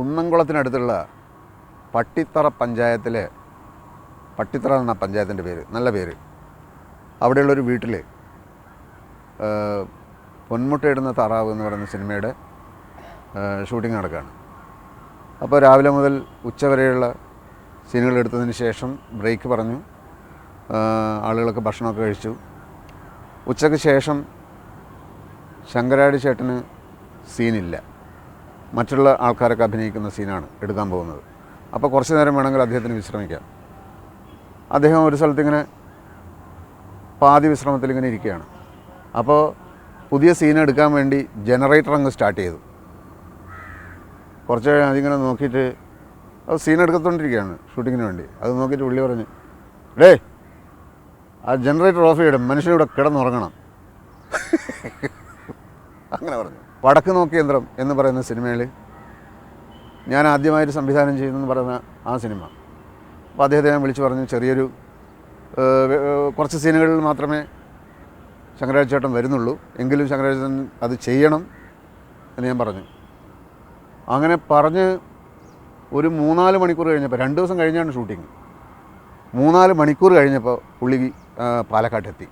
കുന്നംകുളത്തിനടുത്തുള്ള പട്ടിത്തറ പഞ്ചായത്തിലെ പട്ടിത്തറ എന്ന പഞ്ചായത്തിന്റെ പേര് നല്ല പേര്. അവിടെയുള്ളൊരു വീട്ടിൽ പൊന്മുട്ടയിടുന്ന താറാവ് എന്ന് പറയുന്ന സിനിമയുടെ ഷൂട്ടിംഗ് നടക്കുകയാണ്. അപ്പോൾ രാവിലെ മുതൽ ഉച്ചവരെയുള്ള സീനുകൾ എടുത്തതിന് ശേഷം ബ്രേക്ക് പറഞ്ഞു. ആളുകളൊക്കെ ഭക്ഷണമൊക്കെ കഴിച്ചു. ഉച്ചയ്ക്ക് ശേഷം ശങ്കരാടി ചേട്ടന് സീനില്ല. മറ്റുള്ള ആൾക്കാരൊക്കെ അഭിനയിക്കുന്ന സീനാണ് എടുക്കാൻ പോകുന്നത്. അപ്പോൾ കുറച്ച് നേരം വേണമെങ്കിൽ അദ്ദേഹത്തിന് വിശ്രമിക്കാം. അദ്ദേഹം ഒരു സ്ഥലത്തിങ്ങനെ പാതി വിശ്രമത്തിൽ ഇങ്ങനെ ഇരിക്കുകയാണ്. അപ്പോൾ പുതിയ സീൻ എടുക്കാൻ വേണ്ടി ജനറേറ്റർ അങ്ങ് സ്റ്റാർട്ട് ചെയ്തു. കുറച്ച് അതിങ്ങനെ നോക്കിയിട്ട് അത് സീൻ എടുക്കത്തോണ്ടിരിക്കുകയാണ് ഷൂട്ടിങ്ങിന് വേണ്ടി. അത് നോക്കിയിട്ട് പുള്ളി പറഞ്ഞു ഡേ ആ ജനറേറ്റർ ഓഫ് ചെയ്യണം മനുഷ്യനിവിടെ കിടന്നുറങ്ങണം. അങ്ങനെ പറഞ്ഞു. വടക്ക് നോക്കി യന്ത്രം എന്ന് പറയുന്ന സിനിമയിൽ ഞാൻ ആദ്യമായിട്ട് സംവിധാനം ചെയ്യുന്നെന്ന് പറയുന്ന ആ സിനിമ. അപ്പോൾ അദ്ദേഹത്തെ ഞാൻ വിളിച്ചു പറഞ്ഞു ചെറിയൊരു കുറച്ച് സീനുകളിൽ മാത്രമേ ശങ്കരാചേട്ടൻ വരുന്നുള്ളൂ. എങ്കിലും ശങ്കരാചേട്ടൻ അത് ചെയ്യണം എന്ന് ഞാൻ പറഞ്ഞു. അങ്ങനെ പറഞ്ഞ് ഒരു മൂന്നാൽ മണിക്കൂർ കഴിഞ്ഞപ്പോൾ രണ്ട് ദിവസം കഴിഞ്ഞാണ് ഷൂട്ടിങ്. മൂന്നാൽ മണിക്കൂർ കഴിഞ്ഞപ്പോൾ പുള്ളി പാലക്കാട്ടെത്തി.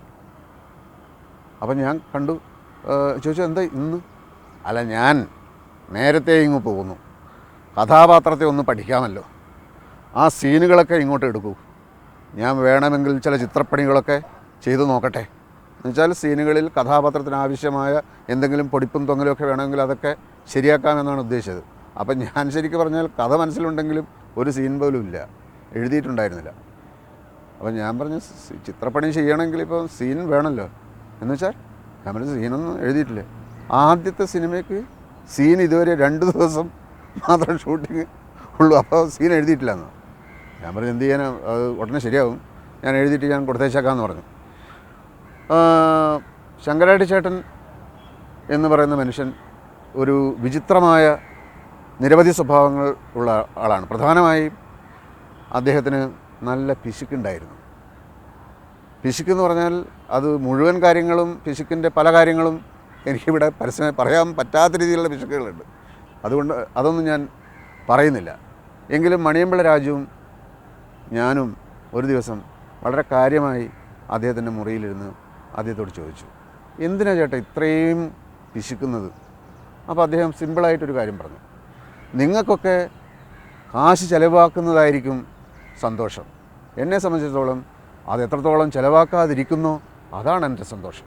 അപ്പം ഞാൻ കണ്ടു ചോദിച്ചു എന്താ ഇന്ന്? അല്ല ഞാൻ നേരത്തെ ഇങ്ങ് പോകുന്നു. കഥാപാത്രത്തെ ഒന്ന് പഠിക്കാമല്ലോ. ആ സീനുകളൊക്കെ ഇങ്ങോട്ട് എടുക്കൂ. ഞാൻ വേണമെങ്കിൽ ചില ചിത്രപ്പണികളൊക്കെ ചെയ്തു നോക്കട്ടെ. എന്നുവെച്ചാൽ സീനുകളിൽ കഥാപാത്രത്തിന് ആവശ്യമായ എന്തെങ്കിലും പൊടിപ്പും തൊങ്ങലും ഒക്കെ വേണമെങ്കിൽ അതൊക്കെ ശരിയാക്കാമെന്നാണ് ഉദ്ദേശിച്ചത്. അപ്പം ഞാൻ ശരിക്കും പറഞ്ഞാൽ കഥ മനസ്സിലുണ്ടെങ്കിലും ഒരു സീൻ പോലും ഇല്ല. എഴുതിയിട്ടുണ്ടായിരുന്നില്ല. അപ്പം ഞാൻ പറഞ്ഞു "സി- ചിത്രപ്പണി ചെയ്യണമെങ്കിൽ ഇപ്പോൾ സീൻ വേണമല്ലോ. എന്ന് പറഞ്ഞു സീനൊന്നും എഴുതിയിട്ടില്ല? ആദ്യത്തെ സിനിമയ്ക്ക് സീൻ ഇതുവരെ രണ്ട് ദിവസം മാത്രം ഷൂട്ടിങ് ഉള്ളൂ. അപ്പോൾ സീൻ എഴുതിയിട്ടില്ല ഞാൻ പറഞ്ഞു എന്ത് ചെയ്യാനും? അത് ഉടനെ ശരിയാവും. ഞാൻ എഴുതിയിട്ട് ഞാൻ കൊടുത്തേച്ചേക്കാമെന്ന് പറഞ്ഞു. ശങ്കരാട്ടി ചേട്ടൻ എന്ന് പറയുന്ന മനുഷ്യൻ ഒരു വിചിത്രമായ നിരവധി സ്വഭാവങ്ങൾ ഉള്ള ആളാണ്. പ്രധാനമായും അദ്ദേഹത്തിന് നല്ല പിശുക്കുണ്ടായിരുന്നു. പിശുക്കെന്ന് പറഞ്ഞാൽ അത് മുഴുവൻ കാര്യങ്ങളും പിശുക്കിന്റെ പല കാര്യങ്ങളും എനിക്കിവിടെ പരസ്യമായി പറയാൻ പറ്റാത്ത രീതിയിലുള്ള പിശുക്കുകളുണ്ട് അതുകൊണ്ട് അതൊന്നും ഞാൻ പറയുന്നില്ല. എങ്കിലും മണിയമ്പിള്ള രാജുവും ഞാനും ഒരു ദിവസം വളരെ കാര്യമായി അദ്ദേഹത്തിന്റെ മുറിയിലിരുന്ന് അദ്ദേഹത്തോട് ചോദിച്ചു എന്തിനാ ചേട്ടാ ഇത്രയും പിശുക്കുന്നത് അപ്പോൾ അദ്ദേഹം സിമ്പിളായിട്ടൊരു കാര്യം പറഞ്ഞു നിങ്ങൾക്കൊക്കെ കാശ് ചിലവാക്കുന്നതായിരിക്കും സന്തോഷം. എന്നെ സംബന്ധിച്ചിടത്തോളം അത് എത്രത്തോളം ചിലവാക്കാതിരിക്കുന്നു അതാണ് എന്റെ സന്തോഷം.